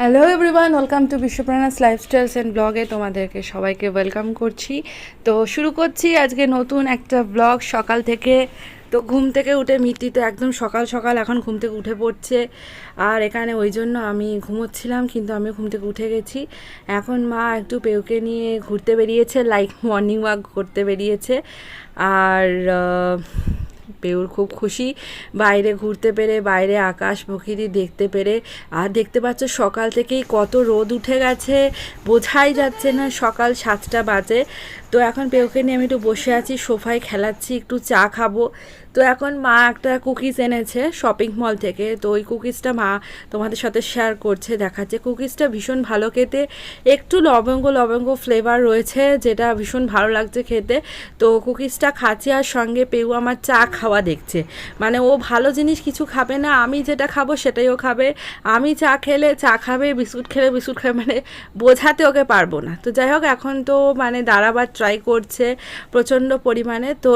Hello everyone welcome to বিশ্বপ্রাণাস lifestyles and ব্লগে তোমাদেরকে সবাইকে ওয়েলকাম করছি। তো শুরু করছি আজকে নতুন একটা ব্লগ সকাল থেকে তো ঘুম থেকে উঠে মিটি তো একদম সকাল সকাল এখন ঘুম থেকে উঠে পড়ছে। আর এখানে ওই জন্য আমি ঘুমোচ্ছিলাম, কিন্তু আমি ঘুম থেকে উঠে গেছি। এখন মা একটু পেউকে নিয়ে ঘুরতে বেরিয়েছে লাইক মর্নিং ওয়াক করতে বেরিয়েছে। আর পেউর খুব খুশি। বাইরে ঘুরতে পেরে, বাইরে আকাশ প্রকৃতি দেখতে পেরে। আর দেখতে পাচ্ছ সকাল থেকেই কত রোদ উঠে গেছে, বোঝাই যাচ্ছে না সকাল সাতটা বাজে। তো এখন পেউকে নিয়ে আমি একটু বসে আছি, সোফায় খেলাচ্ছি, একটু চা খাব। তো এখন মা একটা কুকিজ এনেছে শপিং মল থেকে। তো ওই কুকিজটা মা তোমাদের সাথে শেয়ার করছে, দেখাচ্ছে। কুকিজটা ভীষণ ভালো খেতে। একটু লবঙ্গ লবঙ্গ ফ্লেভার রয়েছে, যেটা ভীষণ ভালো লাগছে খেতে। তো কুকিজটা খাচ্ছি আর সঙ্গে পেউ আমার চা খাওয়া দেখছে। মানে ও ভালো জিনিস কিছু খাবে না, আমি যেটা খাব সেটাই ও খাবে। আমি চা খেলে, চা খাবে, বিস্কুট খেলে, বিস্কুট খাবে মানে বোঝাতে ওকে পারব না। তো যাই হোক, এখন তো মানে দাঁড়াবার ট্রাই করছে প্রচণ্ড পরিমাণে। তো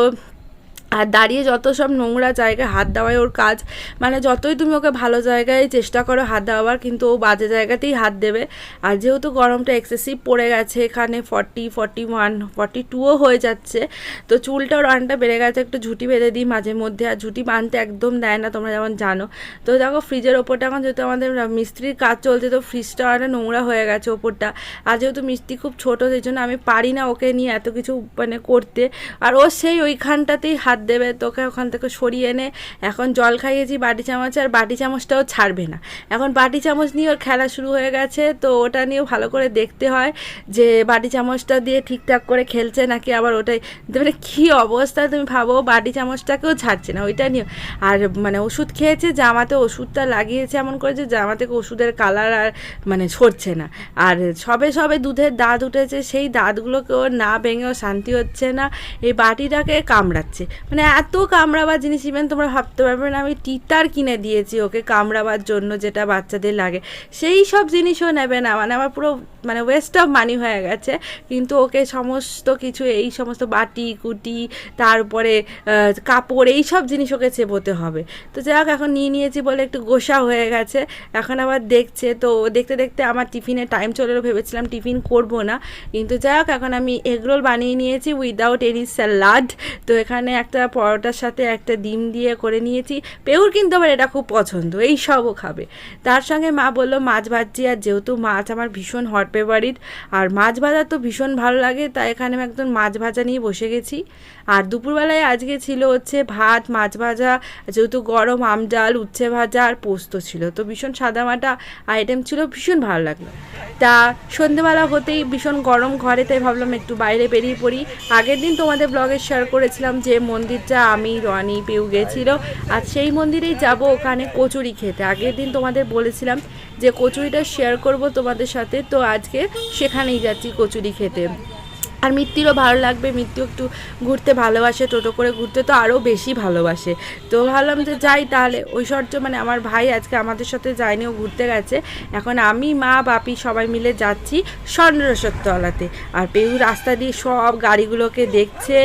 আর দাঁড়িয়ে যত সব নোংরা জায়গায় হাত দেওয়াই ওর কাজ মানে যতই তুমি ওকে ভালো জায়গায় চেষ্টা করো হাত দেওয়ার, কিন্তু ও বাজে জায়গাতেই হাত দেবে। আর যেহেতু গরমটা এক্সেসিভ পড়ে গেছে এখানে ফর্টি ফর্টি ওয়ান ফর্টি টুও হয়ে যাচ্ছে, তো চুলটাও রানটা বেড়ে গেছে, একটু ঝুঁটি বেঁধে দিই মাঝে মধ্যে। আর ঝুঁটি বাঁধতে একদম দেয় না, তোমরা যেমন জানো। তো দেখো ফ্রিজের ওপরটা এখন যেহেতু আমাদের মিস্ত্রির কাজ চলছে, তো ফ্রিজটা অনেক নোংরা হয়ে গেছে ওপরটা। আর যেহেতু মিস্ত্রি খুব ছোটো, সেই জন্য আমি পারি না ওকে নিয়ে এত কিছু মানে করতে। আর ও সেই ওইখানটাতেই হাত দেবে, তোকে ওখান থেকে সরিয়ে এনে এখন জল খাইয়েছি বাটি চামচ, আর বাটি চামচটাও ছাড়বে না। এখন বাটি চামচ নিয়ে ওর খেলা শুরু হয়ে গেছে, তো ওটা নিয়েও ভালো করে দেখতে হয় যে বাটি চামচটা দিয়ে ঠিকঠাক করে খেলছে নাকি আবার ওটাই। মানে কী অবস্থা তুমি ভাবো, বাটি চামচটাকেও ছাড়ছে না, ওইটা নিয়ে আর মানে ওষুধ খেয়েছে, জামাতে ওষুধটা লাগিয়েছে এমন করে যে জামা থেকে ওষুধের কালার আর মানে সরছে না। আর সবে সবে দুধের দাঁত উঠেছে, সেই দাঁতগুলোকে ওর না ভেঙেও শান্তি হচ্ছে না, এই বাটিটাকে কামড়াচ্ছে। মানে এত কামড়াবার জিনিস ইভেন তোমরা ভাবতে পারবে না আমি টিটার কিনে দিয়েছি ওকে কামড়াবার জন্য যেটা বাচ্চাদের লাগে। সেই সব জিনিসও নেবে না মানে আমার পুরো মানে ওয়েস্ট অফ মানি হয়ে গেছে। কিন্তু ওকে সমস্ত কিছু এই সমস্ত বাটি কুটি তারপরে কাপড় এই সব জিনিস ওকে চেপোতে হবে। তো যাই হোক এখন নিয়ে নিয়েছি বলে একটু গোসা হয়ে গেছে। এখন আবার দেখছে তো দেখতে দেখতে আমার টিফিনের টাইম চলে এলো, ভেবেছিলাম টিফিন করব না। কিন্তু যাই হোক এখন আমি এগরোল বানিয়ে নিয়েছি উইদাউট এনি স্যালাড তো এখানে একটা পরোটার সাথে একটা ডিম দিয়ে করে নিয়েছি। পেউর কিন্তু আবার এটা খুব পছন্দ, এই সবও খাবে। তার সঙ্গে মা বলল, মাছ ভাজছি, আর যেহেতু মাছ আমার ভীষণ হট ফেভারিট আর মাছ ভাজা তো ভীষণ ভালো লাগে, তাই এখানে আমি একদম মাছ ভাজা নিয়ে বসে গেছি। আর দুপুরবেলায় আজকে ছিল হচ্ছে ভাত, মাছ ভাজা, যেহেতু গরম, আম ডাল, উচ্ছে ভাজা, আর পোস্ত ছিল। তো ভীষণ সাদামাটা আইটেম ছিল, ভীষণ ভালো লাগল। তা সন্ধেবেলা হতেই ভীষণ গরম ঘরে, তাই ভাবলাম একটু বাইরে বেরিয়ে পড়ি। আগের দিন তোমাদের ব্লগে শেয়ার করেছিলাম যে মন্দিরটা আমি, রনি, পেউ গেছিল। আর সেই মন্দিরেই যাব ওখানে কচুরি খেতে। আগের দিন তোমাদের বলেছিলাম যে কচুরিটা শেয়ার করব তোমাদের সাথে, তো আজকে সেখানেই যাচ্ছি কচুরি খেতে। আর মৃত্যুরও ভালো লাগবে মৃত্যু একটু ঘুরতে ভালোবাসে, টোটো করে ঘুরতে তো আরও বেশি ভালোবাসে। তো ভাবলাম যে যাই তাহলে, ঐশ্বর্য মানে আমার ভাই আজকে আমাদের সাথে যায়নি, ও ঘুরতে গেছে। এখন আমি, মা, বাপি সবাই মিলে যাচ্ছি স্বর্ণরসের তলাতে। আর পেউ রাস্তা দিয়ে সব গাড়িগুলোকে দেখছে,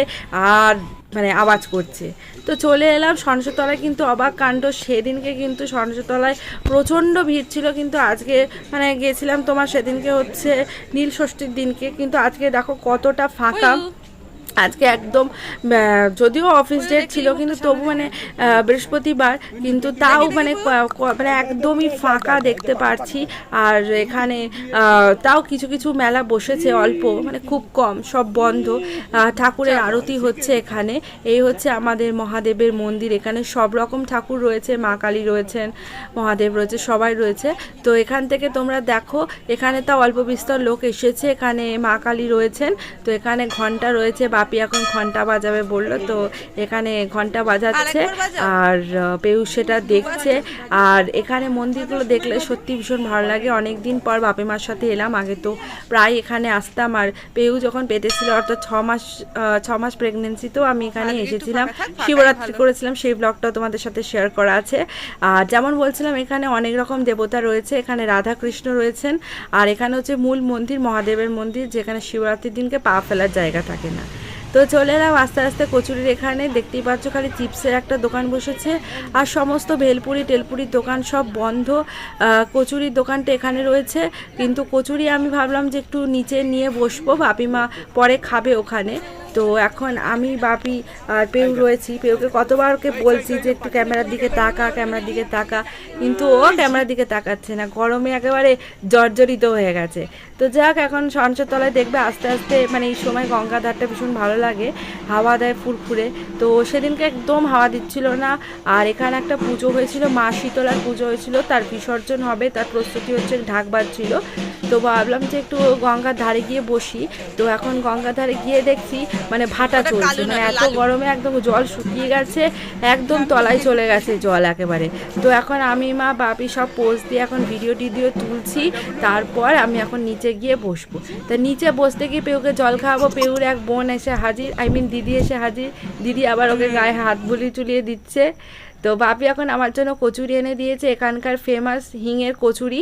আর মানে আওয়াজ করছে। তো চলে এলাম সরস্বতলায় কিন্তু অবাক কাণ্ড। সেদিনকে কিন্তু সরস্বতলায় প্রচণ্ড ভিড় ছিল কিন্তু আজকে মানে গেছিলাম তোমার সেদিনকে হচ্ছে নীল ষষ্ঠীর দিনকে। কিন্তু আজকে দেখো কতটা ফাঁকা। আজকে একদম যদিও অফিস ডেট ছিল কিন্তু তবু মানে বৃহস্পতিবার কিন্তু তাও মানে মানে একদমই ফাঁকা দেখতে পারছি। আর এখানে তাও কিছু কিছু মেলা বসেছে অল্প মানে খুব কম সব বন্ধ। ঠাকুরের আরতি হচ্ছে এখানে। এই হচ্ছে আমাদের মহাদেবের মন্দির এখানে সব রকম ঠাকুর রয়েছে মা কালী রয়েছেন মহাদেব রয়েছে সবাই রয়েছে। তো এখান থেকে তোমরা দেখো এখানে তাও অল্প বিস্তর লোক এসেছে এখানে মা কালী রয়েছেন তো এখানে ঘণ্টা রয়েছে বাপি এখন ঘণ্টা বাজাবে বলল তো এখানে ঘণ্টা বাজাচ্ছে আর পেয়ুষ সেটা দেখছে। আর এখানে মন্দিরগুলো দেখলে সত্যি ভীষণ ভালো লাগে। অনেক দিন পর বাপি মার সাথে এলাম আগে তো প্রায় এখানে আসতাম। আর পেউ যখন পেটে ছিল অর্থাৎ ছ মাস ছ মাস প্রেগনেন্সি তো আমি এখানে এসেছিলাম। শিবরাত্রি করেছিলাম সেই ব্লগটাও তোমাদের সাথে শেয়ার করা আছে। আর যেমন বলছিলাম এখানে অনেক রকম দেবতা রয়েছে। এখানে রাধা কৃষ্ণ রয়েছেন। আর এখানে হচ্ছে মূল মন্দির মহাদেবের মন্দির যেখানে শিবরাত্রির দিনকে পা ফেলার জায়গা থাকে না। তো চলে এলাম আস্তে আস্তে কচুরির এখানে। দেখতেই পাচ্ছ খালি চিপসের একটা দোকান বসেছে। আর সমস্ত ভেলপুরি টেলপুরির দোকান সব বন্ধ। কচুরির দোকানটা এখানে রয়েছে। কিন্তু কচুরি আমি ভাবলাম যে একটু নিচে নিয়ে বসবো। বাপিমা পরে খাবে ওখানে। তো এখন আমি বাপি আর পেউ রয়েছি। পেউকে কতবার ওকে বলছি যে একটু ক্যামেরার দিকে তাকা ক্যামেরার দিকে তাকা। কিন্তু ও ক্যামেরার দিকে তাকাচ্ছে না। গরমে একেবারে জর্জরিত হয়ে গেছে। তো যাক এখন তলায় দেখবে আস্তে আস্তে মানে এই সময় গঙ্গাধারটা ভীষণ ভালো লাগে। হাওয়া দেয় ফুরফুরে। তো সেদিনকে একদম হাওয়া দিচ্ছিল না। আর এখানে একটা পুজো হয়েছিল মা শীতলার পুজো হয়েছিল। তার বিসর্জন হবে তার প্রস্তুতি হচ্ছে ঢাক বাজছিল। তো ভাবলাম যে একটু গঙ্গার ধারে গিয়ে বসি। তো এখন গঙ্গার ধারে গিয়ে দেখছি মানে ভাটা চলছে মানে এত গরমে একদম জল শুকিয়ে গেছে একদম তলায় চলে গেছে জল একেবারে। তো এখন আমি মা বাপি সব পোজ দিয়ে এখন ভিডিও টিডিও তুলছি তারপর আমি এখন নিচে গিয়ে বসবো। তা নিচে বসতে গিয়ে পেউকে জল খাওয়াবো পেউর এক বোন এসে হাজির আই মিন দিদি এসে হাজির দিদি আবার ওকে গায়ে হাত বুলি চুলিয়ে দিচ্ছে। তো বাপি এখন আমার জন্য কচুরি এনে দিয়েছে এখানকার ফেমাস হিঙের কচুরি।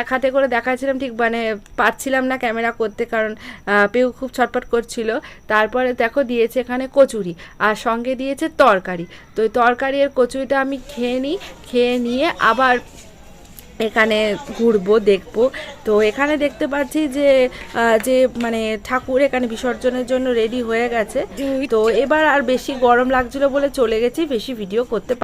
এক হাতে করে দেখাচ্ছিলাম ঠিক মানে পাচ্ছিলাম না ক্যামেরা করতে কারণ পেউ খুব ছটপট করছিল। তারপরে দেখো দিয়েছে এখানে কচুরি আর সঙ্গে দিয়েছে তরকারি। তো তরকারি আর কচুরিটা আমি খেয়ে নিই খেয়ে নিয়ে আবার এখানে ঘুরবো দেখব। তো এখানে দেখতে পাচ্ছি যে যে মানে ঠাকুর এখানে বিসর্জনের জন্য রেডি হয়ে গেছে। তো এবার আর বেশি গরম লাগছিল বলে চলে গেছি বেশি ভিডিও করতে